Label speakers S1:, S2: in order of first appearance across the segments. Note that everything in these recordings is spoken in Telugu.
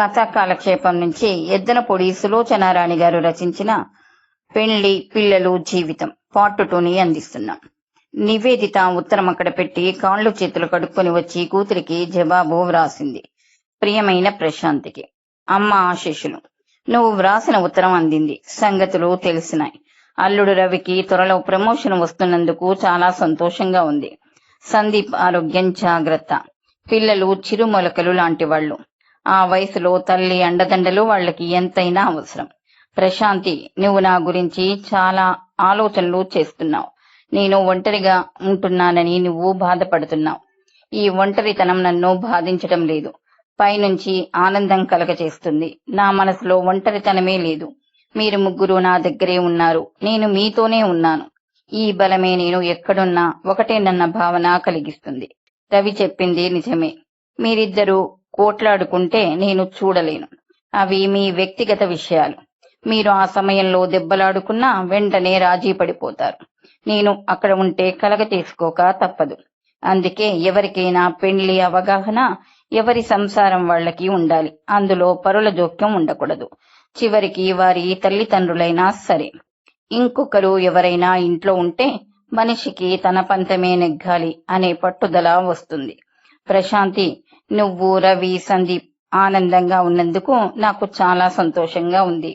S1: కథా కాలక్షేపం నుంచి ఎద్దన పొడి సులోచనారాణి గారు రచించిన పెళ్ళి పిల్లలు జీవితం పార్ట్ టూని అందిస్తున్నాం. నివేదిత ఉత్తరం అక్కడ పెట్టి కాళ్ళు చేతులు కడుక్కొని వచ్చి కూతురికి జవాబు వ్రాసింది. ప్రియమైన ప్రశాంతికి అమ్మ ఆశీషులు నువ్వు వ్రాసిన ఉత్తరం అందింది. సంగతులు తెలిసినాయి. అల్లుడు రవికి త్వరలో ప్రమోషన్ వస్తున్నందుకు చాలా సంతోషంగా ఉంది. సందీప్ ఆరోగ్యం జాగ్రత్త. పిల్లలు చిరుమొలకలు లాంటి వాళ్ళు. ఆ వయసులో తల్లి అండదండలు వాళ్ళకి ఎంతైనా అవసరం. ప్రశాంతి నువ్వు నా గురించి చాలా ఆలోచనలు చేస్తున్నావు. నేను ఒంటరిగా ఉంటున్నానని నువ్వు బాధపడుతున్నావు. ఈ ఒంటరితనం నన్ను బాధించటం లేదు. పైనుంచి ఆనందం కలగచేస్తుంది నా మనసులో ఒంటరితనమే లేదు. మీరు ముగ్గురు నా దగ్గరే ఉన్నారు. నేను మీతోనే ఉన్నాను. ఈ బలమే నేను ఎక్కడున్నా ఒకటేనన్న భావన కలిగిస్తుంది. రవి చెప్పింది నిజమే. మీరిద్దరూ పోట్లాడుకుంటే నేను చూడలేను. అవి మీ వ్యక్తిగత విషయాలు. మీరు ఆ సమయంలో దెబ్బలాడుకున్నా వెంటనే రాజీ పడిపోతారు. నేను అక్కడ ఉంటే కలగ చేసుకోక తప్పదు. అందుకే ఎవరికైనా పెళ్ళి అవగాహన ఎవరి సంసారం వాళ్ళకి ఉండాలి. అందులో పరుల జోక్యం ఉండకూడదు. చివరికి వారి తల్లిదండ్రులైనా సరే. ఇంకొకరు ఎవరైనా ఇంట్లో ఉంటే మనిషికి తన పంతమే నెగ్గాలి అనే పట్టుదల వస్తుంది. ప్రశాంతి నువ్వు రవి సందీప్ ఆనందంగా ఉన్నందుకు నాకు చాలా సంతోషంగా ఉంది.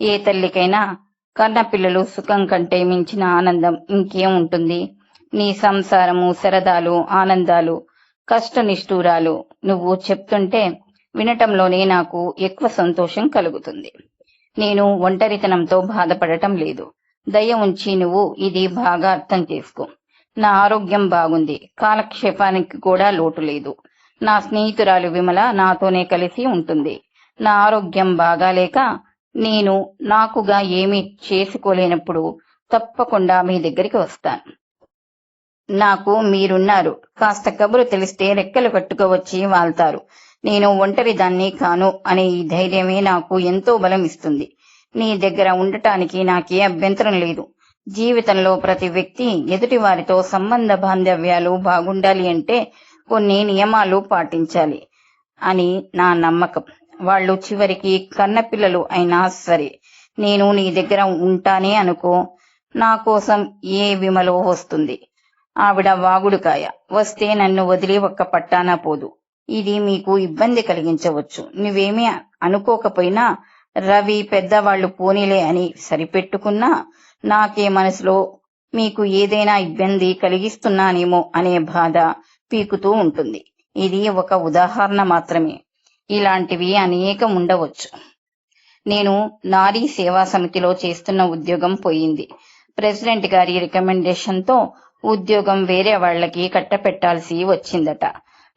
S1: ఏ తల్లికైనా కన్న పిల్లలు సుఖం కంటే మించిన ఆనందం ఇంకేం ఉంటుంది? నీ సంసారము సరదాలు ఆనందాలు కష్ట నిష్ఠూరాలు నువ్వు చెప్తుంటే వినటంలోనే నాకు ఎక్కువ సంతోషం కలుగుతుంది. నేను ఒంటరితనంతో బాధపడటం లేదు. దయ ఉంచి నువ్వు ఇది బాగా అర్థం చేసుకో. నా ఆరోగ్యం బాగుంది. కాలక్షేపానికి కూడా లోటు లేదు. నా స్నేహితురాలు విమల నాతోనే కలిసి ఉంటుంది. నా ఆరోగ్యం బాగాలేక నేను నాకుగా ఏమీ చేసుకోలేనప్పుడు తప్పకుండా మీ దగ్గరికి వస్తాను. నాకు మీరున్నారు. కాస్త కబురు తెలిస్తే రెక్కలు కట్టుకోవచ్చి వాళ్తారు. నేను ఒంటరి దాన్ని కాను అనే ఈ ధైర్యమే నాకు ఎంతో బలం ఇస్తుంది. నీ దగ్గర ఉండటానికి నాకే అభ్యంతరం లేదు. జీవితంలో ప్రతి వ్యక్తి ఎదుటి వారితో సంబంధ బాంధవ్యాలు బాగుండాలి అంటే కొన్ని నియమాలు పాటించాలి అని నా నమ్మకం. వాళ్ళు చివరికి కన్నపిల్లలు అయినా సరే నేను నీ దగ్గర ఉంటానే అనుకో నా కోసం ఏ విమలో వస్తుంది? ఆవిడ వాగుడుకాయ. వస్తే నన్ను వదిలి ఒక్క పట్టానా పోదు. ఇది మీకు ఇబ్బంది కలిగించవచ్చు. నువ్వేమీ అనుకోకపోయినా రవి పెద్దవాళ్ళు పోనీలే అని సరిపెట్టుకున్నా నాకే మనసులో మీకు ఏదైనా ఇబ్బంది కలిగిస్తున్నానేమో అనే బాధ పీకుతూ ఉంటుంది. ఇది ఒక ఉదాహరణ మాత్రమే. ఇలాంటివి అనేకం ఉండవచ్చు. నేను నారీ సేవా సమితిలో చేస్తున్న ఉద్యోగం పోయింది. ప్రెసిడెంట్ గారి రికమెండేషన్తో ఉద్యోగం వేరే వాళ్ళకి కట్టపెట్టాల్సి వచ్చిందట.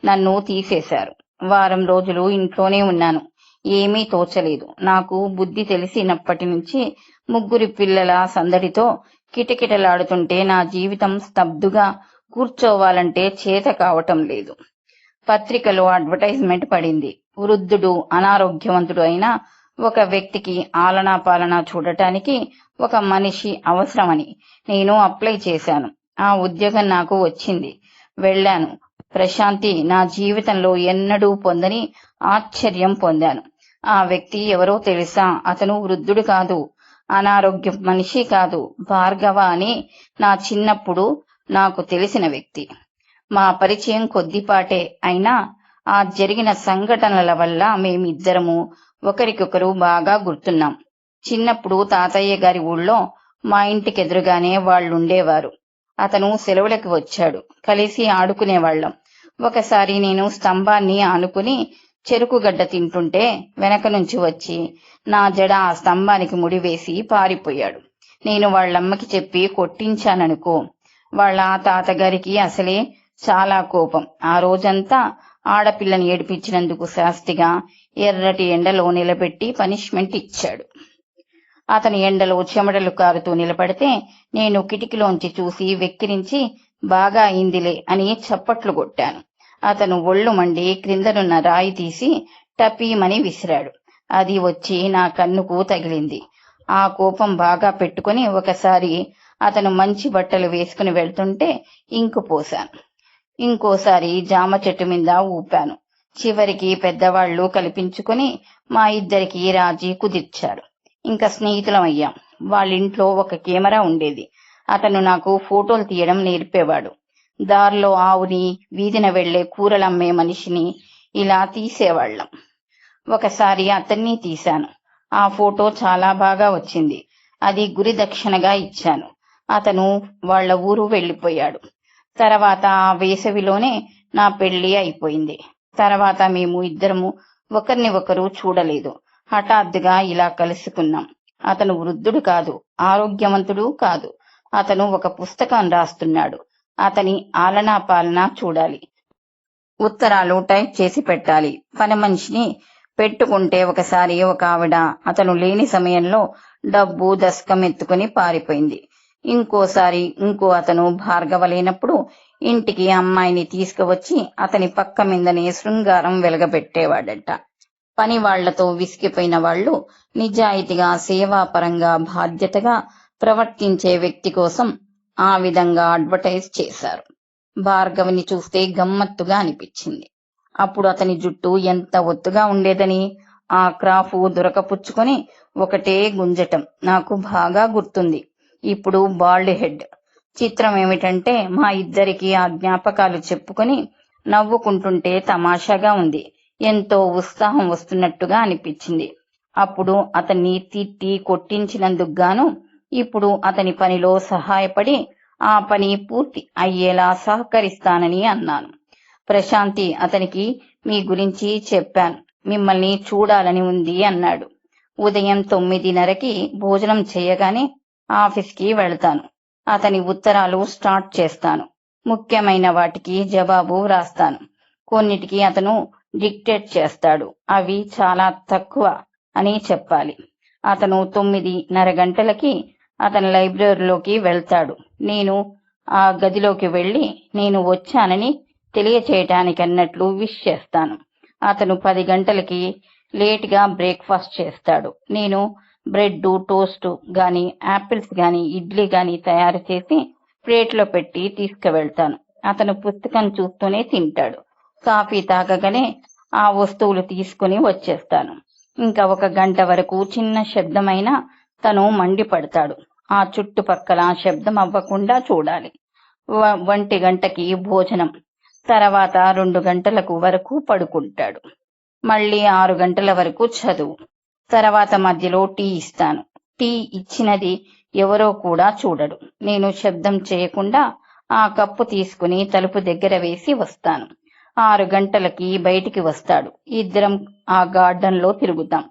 S1: నన్ను తీసేశారు. వారం రోజులు ఇంట్లోనే ఉన్నాను. ఏమీ తోచలేదు. నాకు బుద్ధి తెలిసినప్పటి నుంచి ముగ్గురి పిల్లల సందడితో కిటకిటలాడుతుంటే నా జీవితం స్తబ్దుగా కూర్చోవాలంటే చేత కావటం లేదు. పత్రికలో అడ్వర్టైజ్మెంట్ పడింది. వృద్ధుడు అనారోగ్యవంతుడు అయిన ఒక వ్యక్తికి ఆలనా పాలన చూడటానికి ఒక మనిషి అవసరమని నేను అప్లై చేశాను. ఆ ఉద్యోగం నాకు వచ్చింది. వెళ్ళాను. ప్రశాంతి నా జీవితంలో ఎన్నడూ పొందని ఆశ్చర్యం పొందాను. ఆ వ్యక్తి ఎవరో తెలుసా? అతను వృద్ధుడు కాదు అనారోగ్య మనిషి కాదు భార్గవ అని నా చిన్నప్పుడు నాకు తెలిసిన వ్యక్తి. మా పరిచయం కొద్దిపాటే అయినా ఆ జరిగిన సంఘటనల వల్ల మేమిద్దరము ఒకరికొకరు బాగా గుర్తున్నాం. చిన్నప్పుడు తాతయ్య గారి ఊళ్ళో మా ఇంటికి ఎదురుగానే వాళ్ళుండేవారు. అతను సెలవులకు వచ్చాడు. కలిసి ఆడుకునేవాళ్ళం ఒకసారి నేను స్తంభాన్ని ఆనుకుని చెరుకు గడ్డ తింటుంటే వెనక నుంచి వచ్చి నా జడ ఆ స్తంభానికి ముడివేసి పారిపోయాడు. నేను వాళ్ళమ్మకి చెప్పి కొట్టించాననుకో వాళ్ళ తాతగారికి అసలే చాలా కోపం. ఆ రోజంతా ఆడపిల్లని ఏడిపించినందుకు శాస్తిగా ఎర్రటి ఎండలో నిలబెట్టి పనిష్మెంట్ ఇచ్చాడు. అతని ఎండలో చెమటలు కారుతూ నిలబడితే నేను కిటికీలోంచి చూసి వెక్కిరించి బాగా అయిందిలే అని చప్పట్లు కొట్టాను. అతను ఒళ్ళు మండి క్రిందనున్న రాయి తీసి టపీమని విసిరాడు. అది వచ్చి నా కన్నుకు తగిలింది. ఆ కోపం బాగా పెట్టుకుని ఒకసారి అతను మంచి బట్టలు వేసుకుని వెళ్తుంటే ఇంకు పోశాను. ఇంకోసారి జామ చెట్టు మీద ఊపాను. చివరికి పెద్దవాళ్ళు కల్పించుకొని మా ఇద్దరికి రాజీ కుదిర్చారు. ఇంకా స్నేహితులం అయ్యాం. వాళ్ళింట్లో ఒక కెమెరా ఉండేది. అతను నాకు ఫోటోలు తీయడం నేర్పేవాడు. దారిలో ఆవుని వీధిన వెళ్ళే కూరలమ్మే మనిషిని ఇలా తీసేవాళ్ళం. ఒకసారి అతన్ని తీశాను. ఆ ఫోటో చాలా బాగా వచ్చింది. అది గురి దక్షిణగా ఇచ్చాను. అతను వాళ్ళ ఊరు వెళ్ళిపోయాడు తర్వాత ఆ వేసవిలోనే నా పెళ్ళి అయిపోయింది. తర్వాత మేము ఇద్దరము ఒకరిని ఒకరు చూడలేదు. హఠాత్తుగా ఇలా కలుసుకున్నాం. అతను వృద్ధుడు కాదు ఆరోగ్యవంతుడు కాదు. అతను ఒక పుస్తకం రాస్తున్నాడు. అతని ఆలనా పాలన చూడాలి. ఉత్తరాలు టైప్ చేసి పెట్టాలి. పని మనిషిని పెట్టుకుంటే ఒకసారి ఒక ఆవిడ అతను లేని సమయంలో డబ్బు దశకం ఎత్తుకుని పారిపోయింది. ఇంకోసారి ఇంకో అతను భార్గవ లేనప్పుడు ఇంటికి అమ్మాయిని తీసుకువచ్చి అతని పక్క మీదనే శృంగారం వెలగబెట్టేవాడట. పని వాళ్ళతో విసిగిపోయిన వాళ్ళు నిజాయితీగా సేవాపరంగా బాధ్యతగా ప్రవర్తించే వ్యక్తి కోసం ఆ విధంగా అడ్వర్టైజ్ చేశారు. భార్గవిని చూస్తే గమ్మత్తుగా అనిపించింది. అప్పుడు అతని జుట్టు ఎంత ఒత్తుగా ఉండేదని ఆ క్రాఫ్ దొరకపుచ్చుకొని ఒకటే గుంజటం నాకు బాగా గుర్తుంది. ఇప్పుడు బాల్డ్ హెడ్ చిత్రం ఏమిటంటే మా ఇద్దరికి ఆ జ్ఞాపకాలు చెప్పుకొని నవ్వుకుంటుంటే తమాషాగా ఉంది. ఎంతో ఉత్సాహం వస్తున్నట్టుగా అనిపించింది. అప్పుడు అతన్ని తిట్టి కొట్టించినందుకు గాను ఇప్పుడు అతని పనిలో సహాయపడి ఆ పని పూర్తి అయ్యేలా సహకరిస్తానని అన్నాను. ప్రశాంతి అతనికి మీ గురించి చెప్పాను. మిమ్మల్ని చూడాలని ఉంది అన్నాడు. ఉదయం తొమ్మిదిన్నరకి భోజనం చేయగానే ఆఫీస్కి వెళ్తాను. అతని ఉత్తరాలు స్టార్ట్ చేస్తాను. ముఖ్యమైన వాటికి జవాబు వ్రాస్తాను కొన్నిటికి అతను డిక్టేట్ చేస్తాడు. అవి చాలా తక్కువ అని చెప్పాలి. అతను తొమ్మిదిన్నర గంటలకి అతని లైబ్రరీలోకి వెళ్తాడు. నేను ఆ గదిలోకి వెళ్ళి నేను వచ్చానని తెలియచేయటానికి అన్నట్లు విష్ చేస్తాను. అతను పది గంటలకి లేట్గా బ్రేక్ఫాస్ట్ చేస్తాడు. నేను బ్రెడ్ టోస్ట్ కానీ యాపిల్స్ కానీ ఇడ్లీ కానీ తయారు చేసి ప్లేట్లో పెట్టి తీసుకువెళ్తాను. అతను పుస్తకం చూస్తూనే తింటాడు. కాఫీ తాగగానే ఆ వస్తువులు తీసుకుని వచ్చేస్తాను. ఇంకా ఒక గంట వరకు చిన్న శబ్దమైన తను మండిపడతాడు. ఆ చుట్టుపక్కల శబ్దం అవ్వకుండా చూడాలి. ఒంటి గంటకి భోజనం. తర్వాత రెండు గంటలకు వరకు పడుకుంటాడు. మళ్ళీ ఆరు గంటల వరకు చదువు. తర్వాత మధ్యలో టీ ఇస్తాను. టీ ఇచ్చినది ఎవరో కూడా చూడడు. నేను శబ్దం చేయకుండా ఆ కప్పు తీసుకుని తలుపు దగ్గర వేసి వస్తాను. ఆరు గంటలకి బయటికి వస్తాడు. ఇద్దరం ఆ గార్డెన్లో తిరుగుతాం.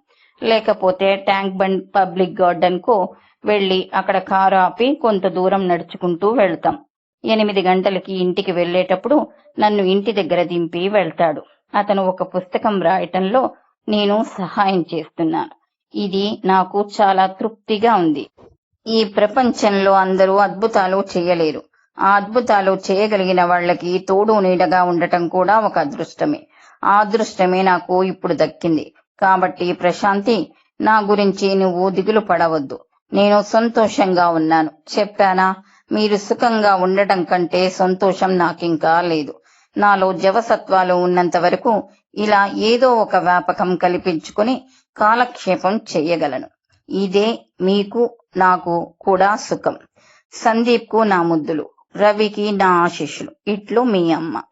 S1: లేకపోతే ట్యాంక్ బండ్ పబ్లిక్ గార్డెన్కు వెళ్ళి అక్కడ కారు ఆపి కొంత దూరం నడుచుకుంటూ వెళ్తాం. ఎనిమిది గంటలకి ఇంటికి వెళ్ళేటప్పుడు నన్ను ఇంటి దగ్గర దింపి వెళ్తాడు. అతను ఒక పుస్తకం రాయటంలో నేను సహాయం చేస్తున్నాను. ఇది నాకు చాలా తృప్తిగా ఉంది. ఈ ప్రపంచంలో అందరూ అద్భుతాలు చేయలేరు. ఆ అద్భుతాలు చేయగలిగిన వాళ్ళకి తోడు నీడగా ఉండటం కూడా ఒక అదృష్టమే. ఆ అదృష్టమే నాకు ఇప్పుడు దక్కింది. కాబట్టి ప్రశాంతి నా గురించి నువ్వు దిగులు పడవద్దు. నేను సంతోషంగా ఉన్నాను. చెప్పానా? మీరు సుఖంగా ఉండటం కంటే సంతోషం నాకింకా లేదు. నాలో జవసత్వాలు ఉన్నంత వరకు ఇలా ఏదో ఒక వ్యాపకం కల్పించుకొని కాలక్షేపం చెయ్యగలను. ఇదే మీకు నాకు కూడా సుఖం. సందీప్కు నా ముద్దులు రవికి నా ఆశీస్సులు. ఇట్లు మీ అమ్మ.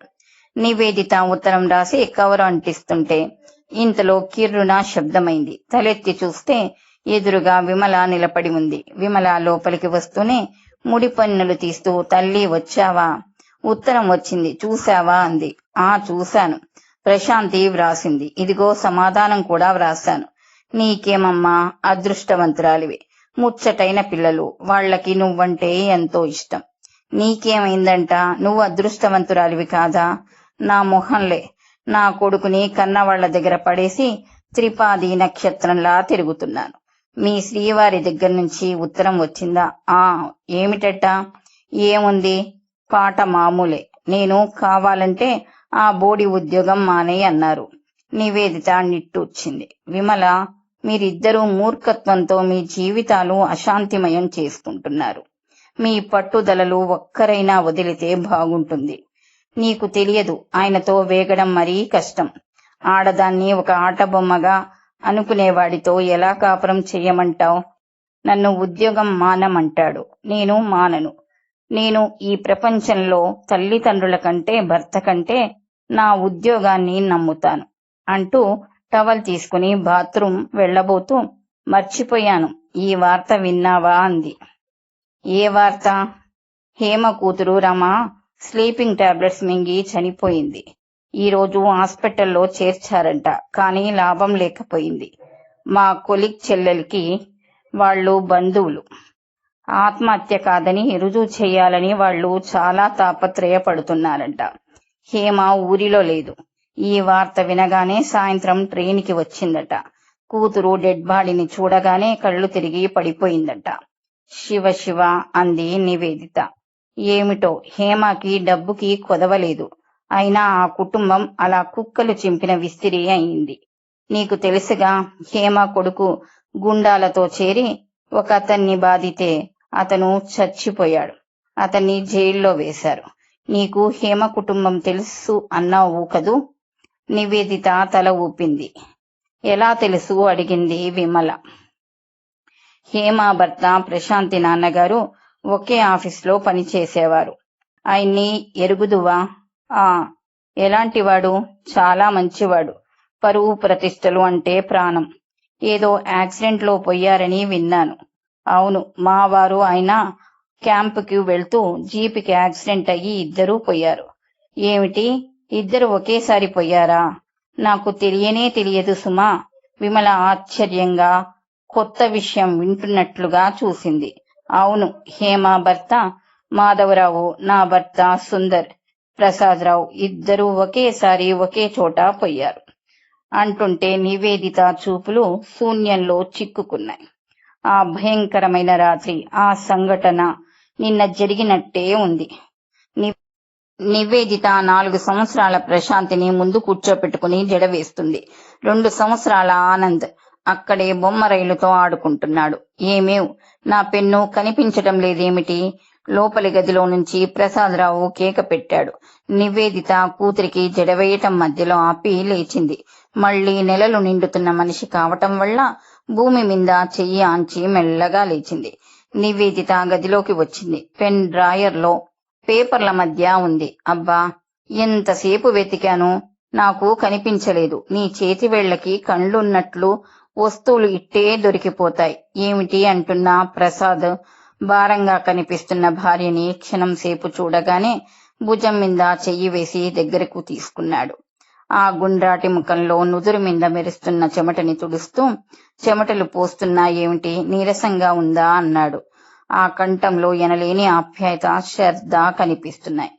S1: నివేదిత ఉత్తరం రాసి కవరు అంటిస్తుంటే ఇంతలో కిర్రున శబ్దమైంది. తలెత్తి చూస్తే ఎదురుగా విమల నిలబడి ఉంది. విమల లోపలికి వస్తూనే ముడి పన్నులు తీస్తూ తల్లి వచ్చావా? ఉత్తరం వచ్చింది. చూశావా? అంది. ఆ చూశాను. ప్రశాంతి వ్రాసింది. ఇదిగో సమాధానం కూడా వ్రాశాను. నీకేమమ్మా? అదృష్టవంతురాలివి. ముచ్చటైన పిల్లలు. వాళ్ళకి నువ్వంటే ఎంతో ఇష్టం. నీకేమైందంట? నువ్వు అదృష్టవంతురాలివి కాదా? నా మొహంలే. నా కొడుకుని కన్నవాళ్ళ దగ్గర పడేసి త్రిపాది నక్షత్రంలా తిరుగుతున్నాను. మీ శ్రీవారి దగ్గర నుంచి ఉత్తరం వచ్చిందా? ఆ ఏమిటట? ఏముంది? పాట మామూలే. నేను కావాలంటే ఆ బోడి ఉద్యోగం మానే అన్నారు. నివేదిత నిట్టూర్చింది. విమల మీరిద్దరూ మూర్ఖత్వంతో మీ జీవితాలు అశాంతిమయం చేసుకుంటున్నారు. మీ పట్టుదలలు ఒక్కరైనా వదిలితే బాగుంటుంది. నీకు తెలియదు ఆయనతో వేగడం మరీ కష్టం. ఆడదాన్ని ఒక ఆట బొమ్మగా అనుకునేవాడితో ఎలా కాపురం చేయమంటావు? నన్ను ఉద్యోగం మానమంటాడు. నేను మానను. నేను ఈ ప్రపంచంలో తల్లిదండ్రుల కంటే భర్త కంటే నా ఉద్యోగాన్ని నమ్ముతాను అంటూ టవల్ తీసుకుని బాత్రూమ్ వెళ్ళబోతూ మర్చిపోయాను. ఈ వార్త విన్నావా? అంది. ఏ వార్త? హేమ కూతురు రమ స్లీపింగ్ టాబ్లెట్స్ మింగి చనిపోయింది. ఈరోజు హాస్పిటల్లో చేర్చారంట కానీ లాభం లేకపోయింది. మా కొలిక్ చెల్లెలికి వాళ్ళు బంధువులు. ఆత్మహత్య కాదని రుజువు చేయాలని వాళ్ళు చాలా తాపత్రయపడుతున్నారంట. హేమ ఊరిలో లేదు. ఈ వార్త వినగానే సాయంత్రం ట్రైన్కి వచ్చిందట. కూతురు డెడ్ బాడీని చూడగానే కళ్ళు తిరిగి పడిపోయిందట. శివ శివ అంది నివేదిత. ఏమిటో హేమకి డబ్బుకి కొదవలేదు. అయినా ఆ కుటుంబం అలా కుక్కలు చింపిన విస్తిరి అయింది. నీకు తెలుసుగా హేమ కొడుకు గుండాలతో చేరి ఒక అతన్ని బాధితే అతను చచ్చిపోయాడు. అతన్ని జైల్లో వేశారు. నీకు హేమ కుటుంబం తెలుసు అన్నావు కదూ? నివేదిత తల ఊపింది. ఎలా తెలుసు? అడిగింది విమల. హేమ భర్త ప్రశాంతి నాన్నగారు ఒకే ఆఫీస్లో పనిచేసేవారు. ఆయన్ని ఎరుగుదువా? ఆ ఎలాంటివాడు? చాలా మంచివాడు. పరువు ప్రతిష్టలు అంటే ప్రాణం. ఏదో యాక్సిడెంట్లో పోయారని విన్నాను. అవును మా వారు ఆయన క్యాంపుకి వెళ్తూ జీపుకి యాక్సిడెంట్ అయ్యి ఇద్దరూ పోయారు. ఏమిటి? ఇద్దరు ఒకేసారి పోయారా? నాకు తెలియనే తెలియదు సుమా. విమల ఆశ్చర్యంగా కొత్త విషయం వింటున్నట్లుగా చూసింది. అవును హేమ భర్త మాధవరావు నా భర్త సుందర్ ప్రసాదరావు ఇద్దరూ ఒకేసారి ఒకే చోట పోయారు. అంటుంటే నివేదిత చూపులు శూన్యంలో చిక్కుకున్నాయి. ఆ భయంకరమైన రాత్రి ఆ సంఘటన నిన్న జరిగినట్టే ఉంది. నివేదిత నాలుగు సంవత్సరాల ప్రశాంతిని ముందు కూర్చోపెట్టుకుని జడ వేస్తుంది రెండు సంవత్సరాల ఆనంద్ అక్కడే బొమ్మ రైలుతో ఆడుకుంటున్నాడు. ఏమేవ్ నా పెన్ను కనిపించటం లేదేమిటి? లోపలి గదిలో నుంచి ప్రసాదరావు కేక పెట్టాడు. నివేదిత కూతురికి జడవేయటం మధ్యలో ఆపి లేచింది. మళ్ళీ నెలలు నిండుతున్న మనిషి కావటం వల్ల భూమి మీద చెయ్యి ఆంచి మెల్లగా లేచింది. నివేదిత గదిలోకి వచ్చింది. పెన్ డ్రాయర్లో పేపర్ల మధ్య ఉంది. అబ్బా ఎంతసేపు వెతికాను? నాకు కనిపించలేదు. నీ చేతి వేళ్ళకి కళ్ళున్నట్లు వస్తువులు ఇట్టే దొరికిపోతాయి. ఏమిటి అంటున్న ప్రసాద్. భారంగా కనిపిస్తున్న భార్యని క్షణం సేపు చూడగానే భుజం మీద చెయ్యి వేసి దగ్గరకు తీసుకున్నాడు. ఆ గుండ్రాటి ముఖంలో నుదురు మీద మెరుస్తున్న చెమటని తుడుస్తూ చెమటలు పోస్తున్నా ఏమిటి? నీరసంగా ఉందా? అన్నాడు. ఆ కంఠంలో ఎనలేని ఆప్యాయత శ్రద్ధ కనిపిస్తున్నాయి.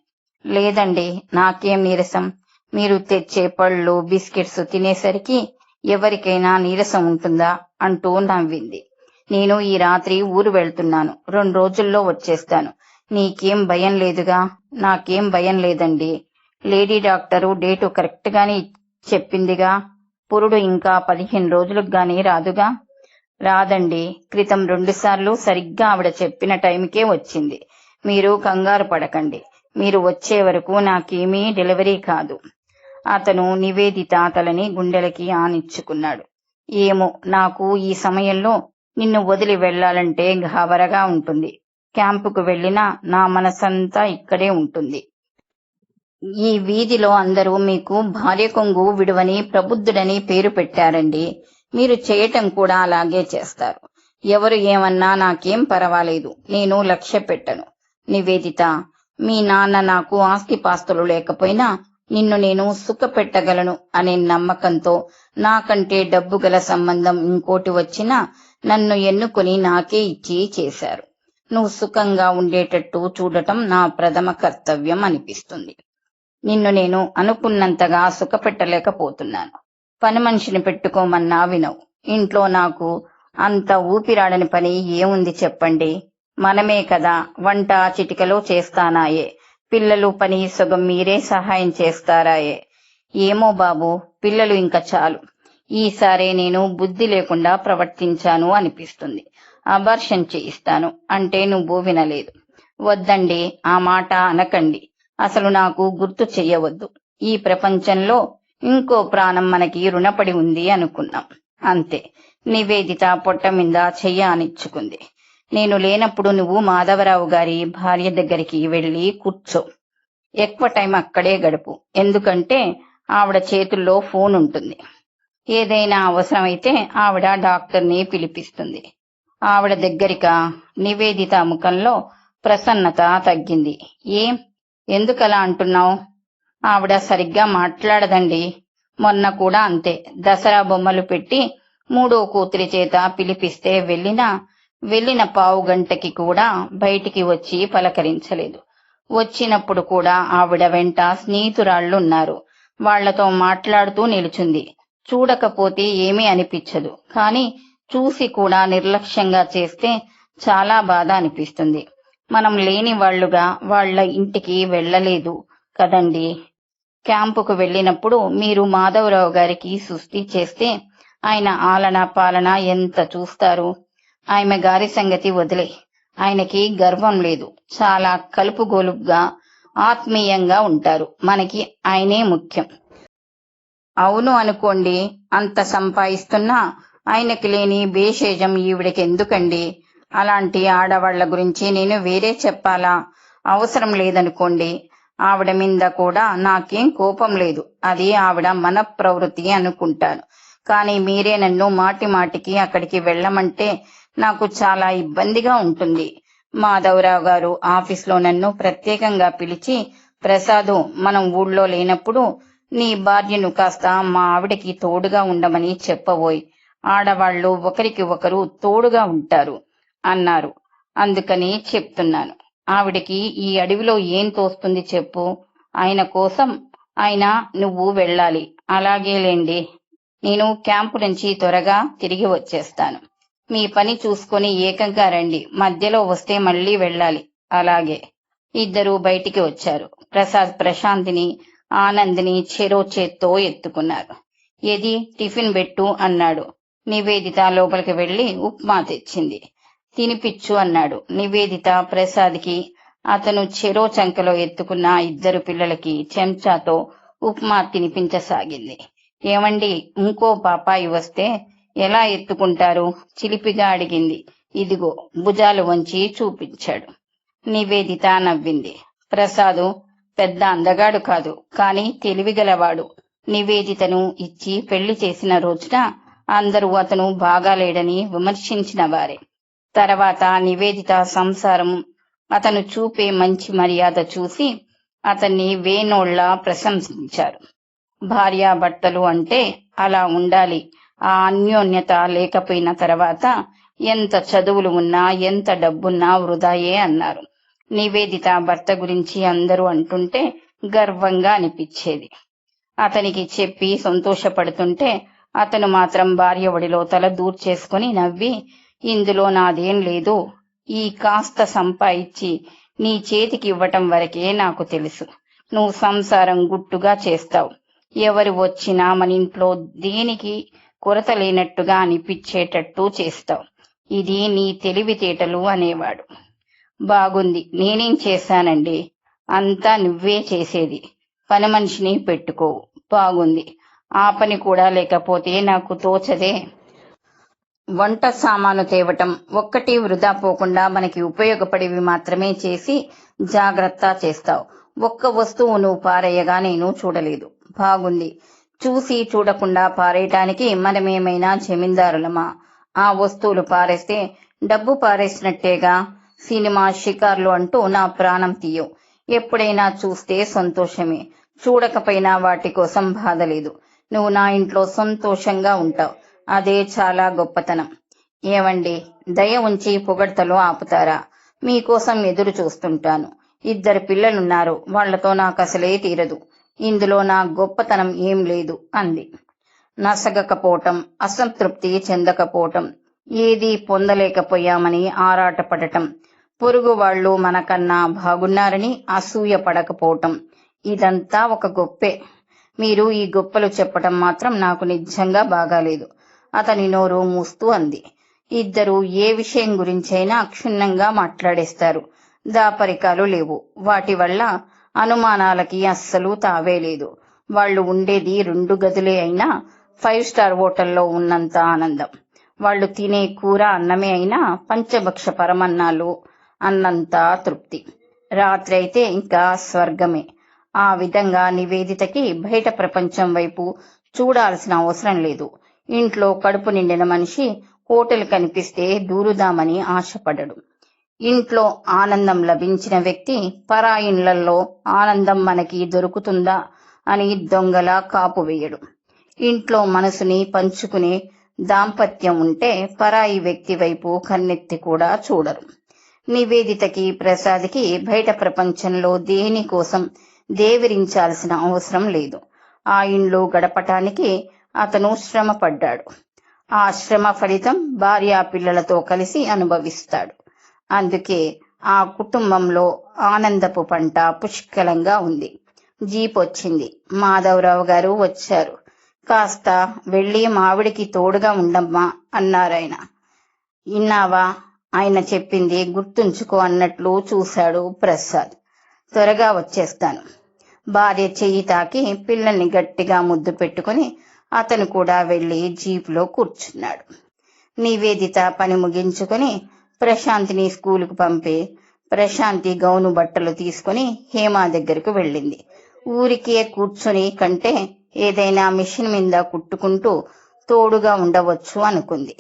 S1: లేదండి నాకేం నీరసం. మీరు తెచ్చే పళ్ళు బిస్కెట్స్ తినేసరికి ఎవరికైనా నీరసం ఉంటుందా? అంటూ నవ్వింది. నేను ఈ రాత్రి ఊరు వెళ్తున్నాను. రెండు రోజుల్లో వచ్చేస్తాను. నీకేం భయం లేదుగా? నాకేం భయం లేదండి. లేడీ డాక్టరు డేటు కరెక్ట్ గానే చెప్పిందిగా. పురుడు ఇంకా పదిహేను రోజులకు గాని రాదుగా. రాదండి. క్రితం రెండుసార్లు సరిగ్గా ఆవిడ చెప్పిన టైంకే వచ్చింది. మీరు కంగారు పడకండి. మీరు వచ్చే వరకు నాకేమీ డెలివరీ కాదు. అతను నివేదిత తలని గుండెలకి ఆనిచ్చుకున్నాడు. ఏమో నాకు ఈ సమయంలో నిన్ను వదిలి వెళ్ళాలంటే ఘావరగా ఉంటుంది. క్యాంపుకు వెళ్ళినా నా మనసంతా ఇక్కడే ఉంటుంది. ఈ వీధిలో అందరూ మీకు భార్య కొంగు విడువని ప్రబుద్ధుడని పేరు పెట్టారండి. మీరు చేయటం కూడా అలాగే చేస్తారు. ఎవరు ఏమన్నా నాకేం పర్వాలేదు. నేను లక్ష్య పెట్టను. నివేదిత మీ నాన్న నాకు ఆస్తిపాస్తులు లేకపోయినా నిన్ను నేను సుఖపెట్టగలను అనే నమ్మకంతో నాకంటే డబ్బు గల సంబంధం ఇంకోటి వచ్చినా నన్ను ఎన్నుకొని నాకే ఇచ్చి చేశారు. నువ్వు సుఖంగా ఉండేటట్టు చూడటం నా ప్రథమ కర్తవ్యం అనిపిస్తుంది. నిన్ను నేను అనుకున్నంతగా సుఖపెట్టలేకపోతున్నాను. పని మనిషిని పెట్టుకోమన్నా వినవు. ఇంట్లో నాకు అంత ఊపిరాడని పని ఏముంది చెప్పండి? మనమే కదా వంట చిటికలో చేస్తానాయే. పిల్లలు పని సగం మీరే సహాయం చేస్తారాయే. ఏమో బాబు పిల్లలు ఇంకా చాలు. ఈసారే నేను బుద్ధి లేకుండా ప్రవర్తించాను అనిపిస్తుంది. అబార్షన్ చేయిస్తాను. అంటే నువ్వు వినలేదు. వద్దండి ఆ మాట అనకండి. అసలు నాకు గుర్తు చెయ్యవద్దు. ఈ ప్రపంచంలో ఇంకో ప్రాణం మనకి రుణపడి ఉంది అనుకున్నాం. అంతే. నివేదిత పొట్ట మీద చెయ్య అనిచ్చుకుంది నేను లేనప్పుడు నువ్వు మాధవరావు గారి భార్య దగ్గరికి వెళ్ళి కూర్చో. ఎక్కువ టైం అక్కడే గడుపు. ఎందుకంటే ఆవిడ చేతుల్లో ఫోన్ ఉంటుంది. ఏదైనా అవసరమైతే ఆవిడ డాక్టర్ని పిలిపిస్తుంది. ఆవిడ దగ్గరిక నివేదిత ముఖంలో ప్రసన్నత తగ్గింది. ఏం? ఎందుకలా అంటున్నావు? ఆవిడ సరిగ్గా మాట్లాడదండి. మొన్న కూడా అంతే. దసరా బొమ్మలు పెట్టి మూడో కూతురి చేత పిలిపిస్తే వెళ్ళినా వెళ్ళిన పావు గంటకి కూడా బయటికి వచ్చి పలకరించలేదు. వచ్చినప్పుడు కూడా ఆవిడ వెంట స్నేహితురాళ్ళున్నారు వాళ్ళతో మాట్లాడుతూ నిలుచుంది. చూడకపోతే ఏమీ అనిపించదు. కానీ చూసి కూడా నిర్లక్ష్యంగా చేస్తే చాలా బాధ అనిపిస్తుంది. మనం లేని వాళ్ళుగా వాళ్ళ ఇంటికి వెళ్ళలేదు కదండి. క్యాంపుకు వెళ్ళినప్పుడు మీరు మాధవరావు గారికి సుస్థి చేస్తే ఆయన ఆలన పాలన ఎంత చూస్తారు? ఆమె గారి సంగతి వదిలే. ఆయనకి గర్వం లేదు. చాలా కలుపుగోలుగా ఆత్మీయంగా ఉంటారు. మనకి ఆయనే ముఖ్యం. అవును అనుకోండి అంత సంపాదిస్తున్నా ఆయనకి లేని బేషేజం ఈవిడకి ఎందుకండి అలాంటి ఆడవాళ్ళ గురించి నేను వేరే చెప్పాలా? అవసరం లేదనుకోండి. ఆవిడ మీద కూడా నాకేం కోపం లేదు. అది ఆవిడ మన ప్రవృత్తి అనుకుంటాను కానీ మీరే నన్ను మాటి మాటికి అక్కడికి వెళ్ళమంటే నాకు చాలా ఇబ్బందిగా ఉంటుంది. మాధవరావు గారు ఆఫీస్లో నన్ను ప్రత్యేకంగా పిలిచి ప్రసాదు మనం ఊళ్ళో లేనప్పుడు నీ భార్యను కాస్త మా ఆవిడకి తోడుగా ఉండమని చెప్పబోయ్. ఆడవాళ్ళు ఒకరికి ఒకరు తోడుగా ఉంటారు. అన్నారు. అందుకని చెప్తున్నాను. ఆవిడకి ఈ అడవిలో ఏం తోస్తుంది చెప్పు. ఆయన కోసం ఆయన నువ్వు వెళ్ళాలి. అలాగేలేండి నేను క్యాంపు నుంచి త్వరగా తిరిగి వచ్చేస్తాను. మీ పని చూసుకొని ఏకంగా రండి. మధ్యలో వస్తే మళ్ళీ వెళ్ళాలి. అలాగే. ఇద్దరు బయటికి వచ్చారు. ప్రసాద్ ప్రశాంతిని ఆనందిని చెరో చేత్తో ఎత్తుకున్నారు. ఏది? టిఫిన్ పెట్టు అన్నాడు. నివేదిత లోపలికి వెళ్ళి ఉప్మా తెచ్చింది. తినిపిచ్చు అన్నాడు. నివేదిత ప్రసాద్కి అతను చెరో చంకలో ఎత్తుకున్న ఇద్దరు పిల్లలకి చెంచాతో ఉప్మా తినిపించసాగింది. ఏమండి ఇంకో పాపాయి వస్తే ఎలా ఎత్తుకుంటారు? చిలిపిగా అడిగింది. ఇదిగో భుజాలు వంచి చూపించాడు. నివేదిత నవ్వింది. ప్రసాదు పెద్ద అందగాడు కాదు కాని తెలివిగలవాడు. నివేదితను ఇచ్చి పెళ్ళి చేసిన రోజున అందరూ అతను బాగాలేడని విమర్శించిన వారే. తర్వాత నివేదిత సంసారం అతను చూపే మంచి మర్యాద చూసి అతన్ని వేనోళ్ళ ప్రశంసించారు. భార్యాభర్తలు అంటే అలా ఉండాలి. ఆ అన్యోన్యత లేకపోయిన తర్వాత ఎంత చదువులు ఉన్నా ఎంత డబ్బున్నా వృధాయే అన్నారు. నివేదిత భర్త గురించి అందరూ అంటుంటే గర్వంగా అనిపించేది. అతనికి చెప్పి సంతోషపడుతుంటే అతను మాత్రం భార్య ఒడిలో తల దూర్చేసుకుని నవ్వి ఇందులో నాదేం లేదు ఈ కాస్త సంపాదించి నీ చేతికి ఇవ్వటం వరకే నాకు తెలుసు. నువ్వు సంసారం గుట్టుగా చేస్తావు. ఎవరు వచ్చినా మన ఇంట్లో దేనికి కొరత లేనట్టుగా అనిపించేటట్టు చేస్తావు. ఇది నీ తెలివితేటలు అనేవాడు. బాగుంది నేనేం చేశానండి? అంతా నువ్వే చేసేది. పని మనిషిని పెట్టుకో. బాగుంది. ఆ పని కూడా లేకపోతే నాకు తోచదే. వంట సామాను తేవటం ఒక్కటి వృధా పోకుండా మనకి ఉపయోగపడేవి మాత్రమే చేసి జాగ్రత్త చేస్తావు. ఒక్క వస్తువు నువ్వు పారేయగా నేను చూడలేదు. బాగుంది. చూసి చూడకుండా పారేయటానికి మనమేమైనా జమీందారులమా? ఆ వస్తువులు పారేస్తే డబ్బు పారేసినట్టేగా? సినిమా షికార్లు అంటూ నా ప్రాణం తీయవు. ఎప్పుడైనా చూస్తే సంతోషమే. చూడకపోయినా వాటి కోసం బాధ లేదు. నువ్వు నా ఇంట్లో సంతోషంగా ఉంటావు. అదే చాలా గొప్పతనం. ఏమండి దయ ఉంచి పొగడ్తలు ఆపుతారా? మీకోసం ఎదురు చూస్తుంటాను. ఇద్దరు పిల్లలున్నారు. వాళ్ళతో నాకు అసలే తీరదు. ఇందులో నా గొప్పతనం ఏం లేదు అంది. నసగకపోవటం అసంతృప్తి చెందకపోవటం ఏదీ పొందలేకపోయామని ఆరాటపడటం పొరుగు వాళ్ళు మనకన్నా బాగున్నారని అసూయ పడకపోవటం ఇదంతా ఒక గొప్పే. మీరు ఈ గొప్పలు చెప్పటం మాత్రం నాకు నిజంగా బాగాలేదు. అతని నోరు మూస్తూ అంది. ఇద్దరు ఏ విషయం గురించైనా క్షుణ్ణంగా మాట్లాడేస్తారు. దాపరికాలు లేవు. వాటి వల్ల అనుమానాలకి అస్సలు తావేలేదు వాళ్ళు ఉండేది రెండు గదులే అయినా ఫైవ్ స్టార్ హోటల్లో ఉన్నంత ఆనందం. వాళ్ళు తినే కూర అన్నమే అయినా పంచభక్ష పరమన్నాలు అన్నంత తృప్తి. రాత్రి అయితే ఇంకా స్వర్గమే. ఆ విధంగా నివేదితకి బయట ప్రపంచం వైపు చూడాల్సిన అవసరం లేదు. ఇంట్లో కడుపు నిండిన మనిషి హోటల్ కనిపిస్తే దూరుదామని ఆశపడడు. ఇంట్లో ఆనందం లభించిన వ్యక్తి పరాయిళ్ళలో ఆనందం మనకి దొరుకుతుందా అని దొంగలా కాపు వేయడు. ఇంట్లో మనసుని పంచుకునే దాంపత్యం ఉంటే పరాయి వ్యక్తి వైపు కన్నెత్తి కూడా చూడరు. నివేదితకి ప్రసాద్కి బయట ప్రపంచంలో దేనికోసం దేవిరించాల్సిన అవసరం లేదు. ఆ ఇండ్లు గడపటానికి అతను శ్రమ పడ్డాడు ఆ శ్రమ ఫలితం భార్యా పిల్లలతో కలిసి అనుభవిస్తాడు. అందుకే ఆ కుటుంబంలో ఆనందపు పంట పుష్కలంగా ఉంది. జీప్ వచ్చింది. మాధవరావు గారు వచ్చారు. కాస్త వెళ్ళి మావిడికి తోడుగా ఉండమ్మా అన్నారాయన. ఇన్నావా? ఆయన చెప్పింది గుర్తుంచుకో అన్నట్లు చూశాడు ప్రసాద్. త్వరగా వచ్చేస్తాను. భార్య చెయ్యి తాకి పిల్లల్ని గట్టిగా ముద్దు పెట్టుకుని అతను కూడా వెళ్ళి జీపులో కూర్చున్నాడు. నివేదిత పని ముగించుకుని ప్రశాంతిని స్కూలుకు పంపి ప్రశాంతి గౌను బట్టలు తీసుకుని హేమ దగ్గరకు వెళ్ళింది. ఊరికే కూర్చొని కంటే ఏదైనా మిషన్ మీద కుట్టుకుంటూ తోడుగా ఉండవచ్చు అనుకుంది.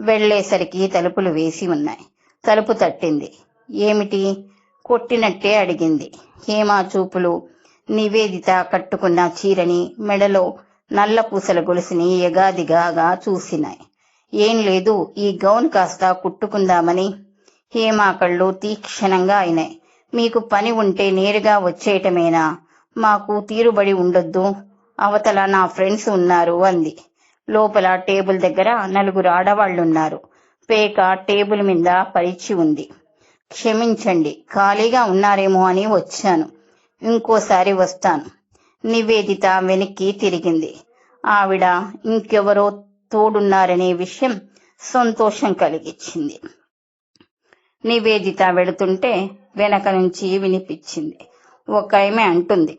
S1: వెళ్ళేసరికి తలుపులు వేసి ఉన్నాయి. తలుపు తట్టింది. ఏమిటి? కొట్టినట్టే అడిగింది. హేమ చూపులు నివేదిత కట్టుకున్న చీరని మెడలో నల్ల పూసల గొలుసుని ఎగాదిగాగా చూసినాయి. ఏం లేదు ఈ గౌన్ కాస్త కుట్టుకుందామని. హేమా కళ్ళు తీక్షణంగా అయినాయి. మీకు పని ఉంటే నేరుగా వచ్చేయటమేనా? మాకు తీరుబడి ఉండొద్దు. అవతల నా ఫ్రెండ్స్ ఉన్నారు అంది. లోపల టేబుల్ దగ్గర నలుగురు ఆడవాళ్ళున్నారు పేక టేబుల్ మీద పరిచి ఉంది. క్షమించండి ఖాళీగా ఉన్నారేమో అని వచ్చాను. ఇంకోసారి వస్తాను. నివేదిత వెనక్కి తిరిగింది. ఆవిడ ఇంకెవరో తోడున్నారనే విషయం సంతోషం కలిగించింది నివేదిత వెళుతుంటే వెనక నుంచి వినిపించింది. ఒక ఆమె అంటుంది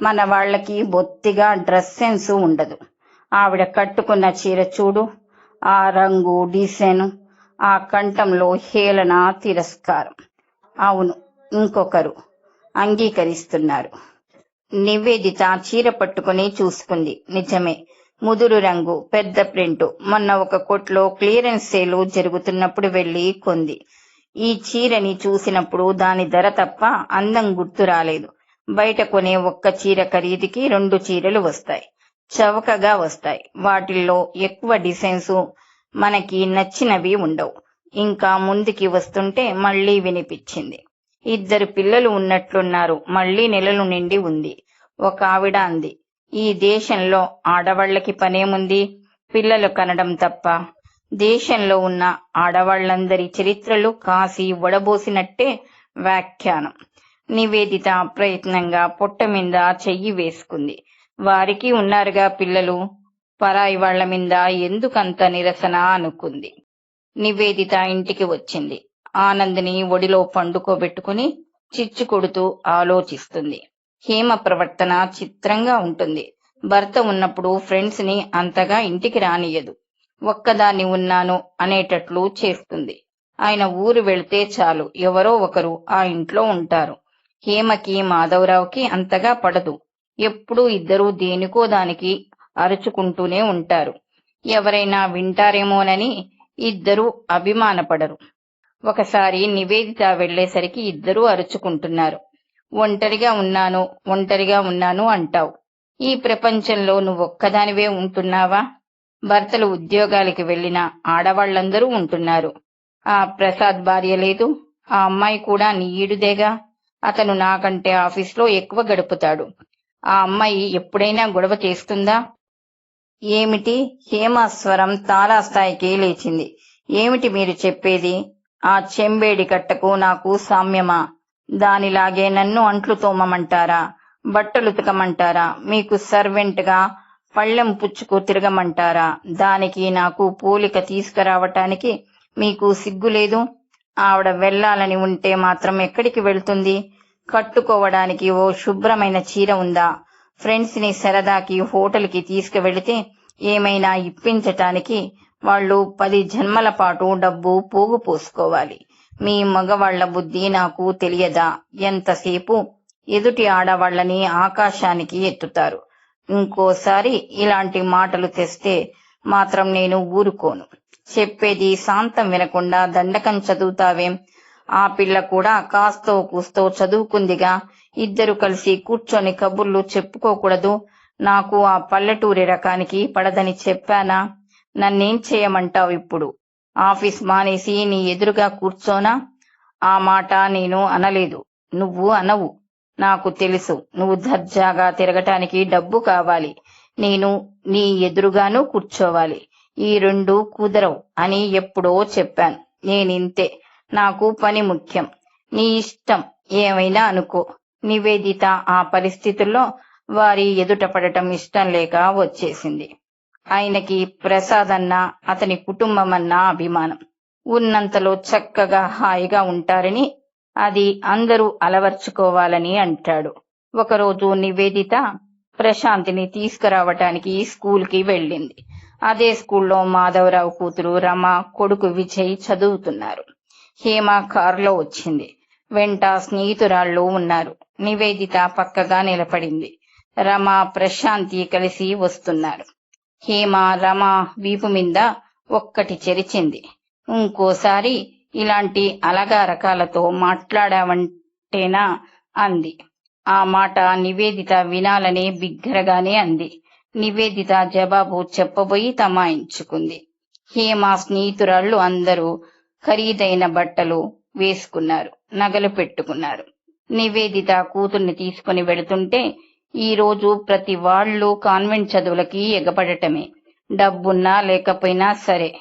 S1: మన వాళ్ళకి బొత్తిగా డ్రెస్ సెన్స్ ఉండదు. ఆవిడ కట్టుకున్న చీర చూడు ఆ రంగు డిజైన్ ఆ కంఠంలో హేళన తిరస్కారం. అవును ఇంకొకరు అంగీకరిస్తున్నారు. నివేదిత చీర పట్టుకుని చూసుకుంది. నిజమే. ముదురు రంగు పెద్ద ప్రింట్. మొన్న ఒక కొట్లో క్లియరెన్స్ సేలు జరుగుతున్నప్పుడు వెళ్ళి కొంది. ఈ చీరని చూసినప్పుడు దాని ధర తప్ప అందం గుర్తు రాలేదు. బయట కొనే ఒక్క చీర ఖరీదుకి రెండు చీరలు వస్తాయి. చవకగా వస్తాయి. వాటిల్లో ఎక్కువ డిజైన్స్ మనకి నచ్చినవి ఉండవు. ఇంకా ముందుకి వస్తుంటే మళ్ళీ వినిపించింది. ఇద్దరు పిల్లలు ఉన్నట్లున్నారు. మళ్ళీ నెలలు నిండి ఉంది. ఒక ఆవిడ అంది ఈ దేశంలో ఆడవాళ్ళకి పనేముంది? పిల్లలు కనడం తప్ప. దేశంలో ఉన్న ఆడవాళ్ళందరి చరిత్రలు కాసి వడబోసినట్టే వ్యాఖ్యానం. నివేదిత ప్రయత్నంగా పొట్ట మీద చెయ్యి వేసుకుంది. వారికి ఉన్నారుగా పిల్లలు? పరాయి వాళ్ళ మీద ఎందుకంత నిరసన అనుకుంది? నివేదిత ఇంటికి వచ్చింది. ఆనందిని ఒడిలో పండుకోబెట్టుకుని చిచ్చు కొడుతూ ఆలోచిస్తుంది. హేమ ప్రవర్తన చిత్రంగా ఉంటుంది. భర్త ఉన్నప్పుడు ఫ్రెండ్స్ని అంతగా ఇంటికి రానియదు ఒక్కదాన్ని ఉన్నాను అనేటట్లు చేస్తుంది. ఆయన ఊరు వెళ్తే చాలు. ఎవరో ఒకరు ఆ ఇంట్లో ఉంటారు. హేమకి మాధవరావుకి అంతగా పడదు. ఎప్పుడూ ఇద్దరూ దేనికో దానికి అరుచుకుంటూనే ఉంటారు. ఎవరైనా వింటారేమోనని ఇద్దరూ అభిమానపడరు. ఒకసారి నివేదిత వెళ్ళేసరికి ఇద్దరూ అరుచుకుంటున్నారు. ఒంటరిగా ఉన్నాను ఒంటరిగా ఉన్నాను అంటావు. ఈ ప్రపంచంలో నువ్వొక్కదానివే ఉంటున్నావా? భర్తలు ఉద్యోగాలకి వెళ్ళిన ఆడవాళ్ళందరూ ఉంటున్నారు. ఆ ప్రసాద్ భార్య లేదు ఆ అమ్మాయి కూడా నీ ఈడుదేగా అతను నాకంటే ఆఫీస్లో ఎక్కువ గడుపుతాడు. ఆ అమ్మాయి ఎప్పుడైనా గొడవ చేస్తుందా? ఏమిటి? హేమాస్వరం తారాస్థాయికి లేచింది. ఏమిటి మీరు చెప్పేది? ఆ చెంబేడి కట్టకు నాకు సామ్యమా? దానిలాగే నన్ను అంట్లు తోమమంటారా? బట్టలు ఉతకమంటారా? మీకు సర్వెంట్గా పళ్ళెం పుచ్చుకు తిరగమంటారా? దానికి నాకు పోలిక తీసుకురావటానికి మీకు సిగ్గు లేదు ఆవిడ వెళ్ళాలని ఉంటే మాత్రం ఎక్కడికి వెళ్తుంది? కట్టుకోవడానికి ఓ శుభ్రమైన చీర ఉందా? ఫ్రెండ్స్ని సరదాకి హోటల్కి తీసుకువెళితే ఏమైనా ఇప్పించటానికి వాళ్ళు పది జన్మల పాటు డబ్బు పోగు పోసుకోవాలి మీ మగవాళ్ళ బుద్ధి నాకు తెలియదా? ఎంతసేపు ఎదుటి ఆడవాళ్ళని ఆకాశానికి ఎత్తుతారు? ఇంకోసారి ఇలాంటి మాటలు తెస్తే మాత్రం నేను ఊరుకోను. చెప్పేది శాంతం వినకుండా దండకం చదువుతావేం? ఆ పిల్ల కూడా కాస్తో కూస్తో చదువుకుందిగా. ఇద్దరు కలిసి కూర్చొని కబుర్లు చెప్పుకోకూడదు. నాకు ఆ పల్లెటూరి రకానికి పడదని చెప్పానా? నన్నేం చేయమంటావు ఇప్పుడు? ఆఫీస్ మానేసి నీ ఎదురుగా కూర్చోనా? ఆ మాట నేను అనలేదు. నువ్వు అనవు. నాకు తెలుసు. నువ్వు దర్జాగా తిరగటానికి డబ్బు కావాలి. నేను నీ ఎదురుగాను కూర్చోవాలి. ఈ రెండు కుదరవు అని ఎప్పుడో చెప్పాను. నేనింతే. నాకు పని ముఖ్యం. నీ ఇష్టం. ఏమైనా అనుకో. నివేదిత ఆ పరిస్థితుల్లో వారి ఎదుట పడటం ఇష్టం లేక వచ్చేసింది. ఆయనకి ప్రసాద్ అన్న అతని కుటుంబం అన్న అభిమానం. ఉన్నంతలో చక్కగా హాయిగా ఉంటారని అది అందరూ అలవర్చుకోవాలని అంటాడు. ఒకరోజు నివేదిత ప్రశాంతిని తీసుకురావటానికి స్కూల్కి వెళ్ళింది. అదే స్కూల్లో మాధవరావు కూతురు రమ కొడుకు విజయ్ చదువుతున్నారు. హేమ కారులో వచ్చింది. వెంట స్నేహితురాళ్ళు ఉన్నారు. నివేదిత పక్కగా నిలబడింది. రమ ప్రశాంతి కలిసి వస్తున్నారు. హేమ రమ వీపు మీద ఒక్కటి చెరిచింది. ఇంకోసారి ఇలాంటి అలగా రకాలతో మాట్లాడావంటేనా అంది. ఆ మాట నివేదిత వినాలనే బిగ్గరగానే అంది. నివేదిత జవాబు చెప్పబోయి తమాయించుకుంది. హేమ స్నేహితురాళ్ళు అందరూ ఖరీదైన బట్టలు వేసుకున్నారు నగలు పెట్టుకున్నారు. నివేదిత కూతుర్ని తీసుకుని వెళుతుంటే ఈ రోజు ప్రతి వాళ్ళు కాన్వెంట్ చదువులకి ఎగపడటమే డబ్బున్నా లేకపోయినా సరే.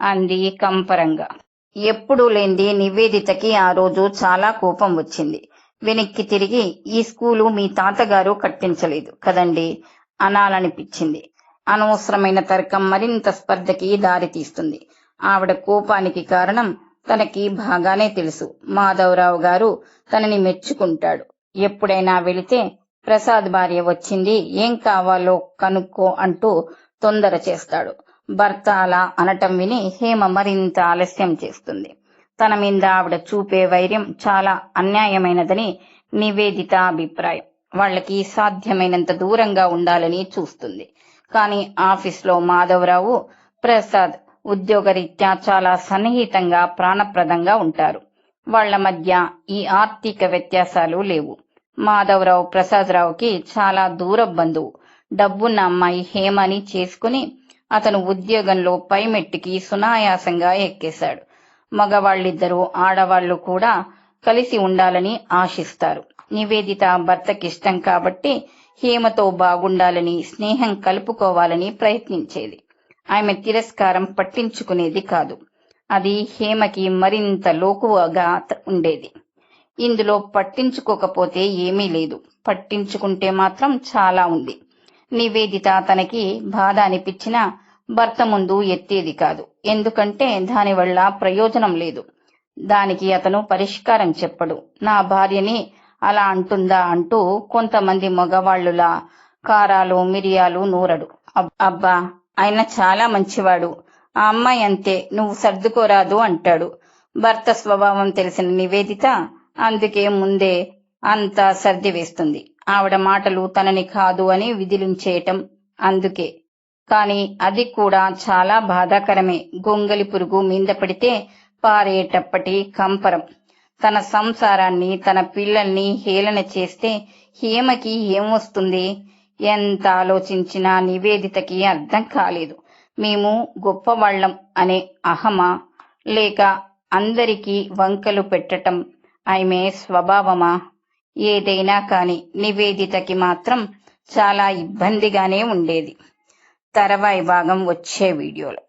S1: అంది కంపరంగా. ఎప్పుడూ లేంది నివేదితకి ఆ రోజు చాలా కోపం వచ్చింది. వెనక్కి తిరిగి ఈ స్కూలు మీ తాతగారు కట్టించలేదు కదండి? అనాలనిపించింది. అనవసరమైన తర్కం మరింత స్పర్ధకి దారి తీస్తుంది. ఆవిడ కోపానికి కారణం తనకి బాగానే తెలుసు. మాధవరావు గారు తనని మెచ్చుకుంటాడు. ఎప్పుడైనా వెళితే ప్రసాద్ భార్య వచ్చింది ఏం కావాలో కనుక్కో అంటూ తొందర చేస్తాడు. భర్త అలా అనటం విని హేమ మరింత ఆలస్యం చేస్తుంది. తన మీద ఆవిడ చూపే వైర్యం చాలా అన్యాయమైనదని నివేదిత అభిప్రాయం. వాళ్ళకి సాధ్యమైనంత దూరంగా ఉండాలని చూస్తుంది. కానీ ఆఫీస్లో మాధవరావు ప్రసాద్ ఉద్యోగరీత్యా చాలా సన్నిహితంగా ప్రాణప్రదంగా ఉంటారు. వాళ్ళ మధ్య ఈ ఆర్థిక వ్యత్యాసాలు లేవు. మాధవరావు ప్రసాదరావుకి చాలా దూర బంధువు డబ్బున్న అమ్మాయి హేమని చేసుకుని అతను ఉద్యోగంలో పైమెట్టికి సునాయాసంగా ఎక్కేశాడు. మగవాళ్ళిద్దరూ ఆడవాళ్ళు కూడా కలిసి ఉండాలని ఆశిస్తారు. నివేదిత భర్తకిష్టం కాబట్టి హేమతో బాగుండాలని స్నేహం కలుపుకోవాలని ప్రయత్నించేది. ఆమె తిరస్కారం పట్టించుకునేది కాదు. అది హేమకి మరింత లోకువగా ఉండేది. ఇందులో పట్టించుకోకపోతే ఏమీ లేదు. పట్టించుకుంటే మాత్రం చాలా ఉంది. నివేదిత తనకి బాధ అనిపించిన భర్త ముందు ఎత్తేది కాదు. ఎందుకంటే దానివల్ల ప్రయోజనం లేదు. దానికి అతను పరిష్కారం చెప్పడు. నా భార్యని అలా అంటుందా అంటూ కొంతమంది మగవాళ్ళులా కారాలు మిరియాలు నూరడు. అబ్- అబ్బా ఆయన చాలా మంచివాడు. ఆ అమ్మాయి అంతే నువ్వు సర్దుకోరాదు అంటాడు. భర్త స్వభావం తెలిసిన నివేదిత అందుకే ముందే అంతా సర్ది వేస్తుంది. ఆవిడ మాటలు తనని కాదు అని విదిలించేయటం అందుకే. కాని అది కూడా చాలా బాధాకరమే. గొంగలి పురుగు మీద పడితే పారేటప్పటి కంపరం. తన సంసారాన్ని తన పిల్లల్ని హేళన చేస్తే హేమకి ఏమొస్తుంది ఎంత ఆలోచించినా నివేదితకి అర్థం కాలేదు. మేము గొప్పవాళ్ళం అనే అహమ లేక అందరికీ వంకలు పెట్టటం ఆమె స్వభావమా? ఏదైనా కాని నివేదితకి మాత్రం చాలా ఇబ్బందిగానే ఉండేది. తర్వాయి భాగం వచ్చే వీడియోలో.